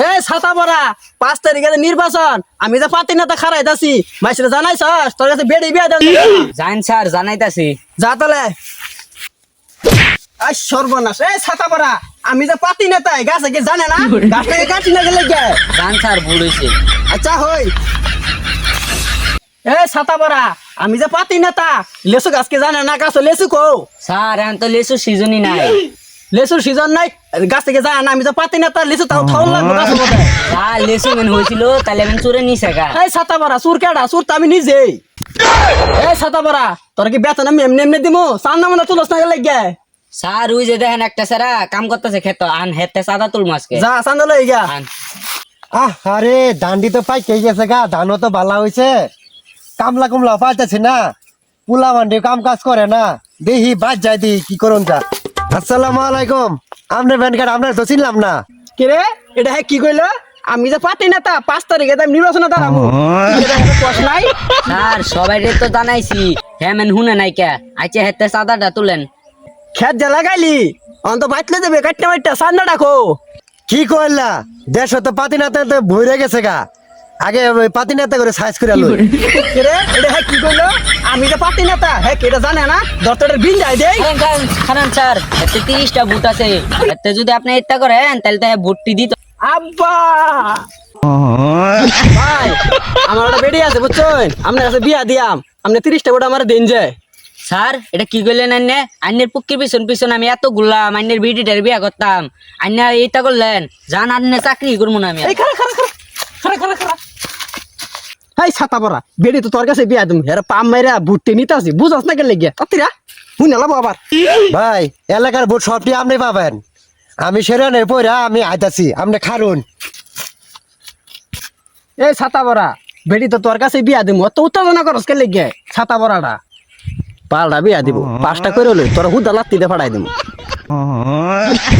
এ ছাতা পরা পাঁচ তারিখে নির্বাচন আমি যে পাতি নেতা খারাই যাচ্ছি মাইসিরে জানাইছ তোর কাছে বেড়ে বিয়া দেন জান স্যার জানাইতাছি। যা তাহলে। আই সর্বনাশ। এ ছাতা পরা আমি যে পাতি নেতা গাছে কি জানে না? গাছটাকে কাটি না গেলে গে জান স্যার ভুল হয়েছে আচ্ছা হই। এ ছাতা পরা আমি যে পাতি না নেতা লেসু গাছকে জানে না গাছ লেসু কো স্যার এখন তো লেসু সিজনই নাই। লেসুর সিজন নাই গাছ থেকে যায় না আমি তো পাতি নেতা লেসু তাও থাউন লাগবে গাছ মধ্যে স্যার লেসু মেন হয়েছিল তাহলে এখন চুরে নিছে গা। এই ছাতা পরা সুর কেডা সুর তো আমি নিজেই। এই ছাতা পরা তোর কি বেতন আমি এমনি এমনি দিমু? সান্না মনে তুলস না গেলে গে স্যার ওই যে দেখেন একটা সারা কাম করতেছে খেত আন হেতে সাদা তুল মাছকে যা সান্দা লই গা। আহ আরে দান্ডি তো পাই কে গেছে গা ধানও তো ভালো হয়েছে কামলা কুমলা পাইতেছে না। পুলা মান্ডি কাম কাজ করে না। দেহি বাদ যাই দি কি করুন তা? আসসালামু আলাইকুম। আপনার প্যান কার্ড আপনার তো চিনলাম না। কি রে? এটা হ্যাঁ কি কইলো? আমি যে পাতি নেতা পাঁচ তারিখে আমি নির্বাচনে দাঁড়াবো। নাই? স্যার সবাই তো জানাইছি। হ্যাঁ মেন হুনে নাই কে? আইছে হেতে সাদাটা তুলেন। খেত যে লাগাইলি অন্ত বাইতলে দেবে কাটতে মাইটটা সান্দা ডাকো। কি করলা দেশ তো পাতি নাতে ভরে গেছে গা। আগে পাতি নাতে করে সাইজ করে লই। কি রে? এটা হ্যাঁ কি কইলো? আমি যে পাতি নেতা হ্যাঁ কি এটা জানে না? দরটার বিল যাই দেই। খারান খারান স্যার এতে তিরিশটা বুট আছে। এতে যদি আপনি ইত্যা করেন তাহলে তো বুটটি দিত। আব্বা! ভাই আমার একটা বেড়ি আছে বুঝছেন? আপনার কাছে বিয়া দিয়াম। আপনি তিরিশটা গোটা আমার দিন যায় স্যার এটা কি করলেন আন্নে? আন্নের পুক্কির পিছন পিছন আমি এত গুললাম আন্নের বিডিটার বিয়া করতাম। আন্না এইটা করলেন। জান আন্নে চাকরি করব না আমি। হাই ছাতা পরা বেড়ি তো তোর কাছে বিয়া দিম। হেরা পাম মাইরা বুটতে নিতে আসি বুঝাস না গেলে গিয়া তাতিরা হুই নালাবো আবার। ভাই এলাকার ভোট সবটি আপনি পাবেন। আমি সেরানের পয়রা আমি আইতাছি আপনি খারুন। এই ছাতা পরা বেড়ি তো তোর কাছে বিয়া দিম। অত উত্তেজনা করস গেলে গিয়া ছাতা পরাটা পাল্টা বিয়া দিব পাঁচটা করে লই তোর হুদা লাত্তি দিয়ে ফাড়াই দিম।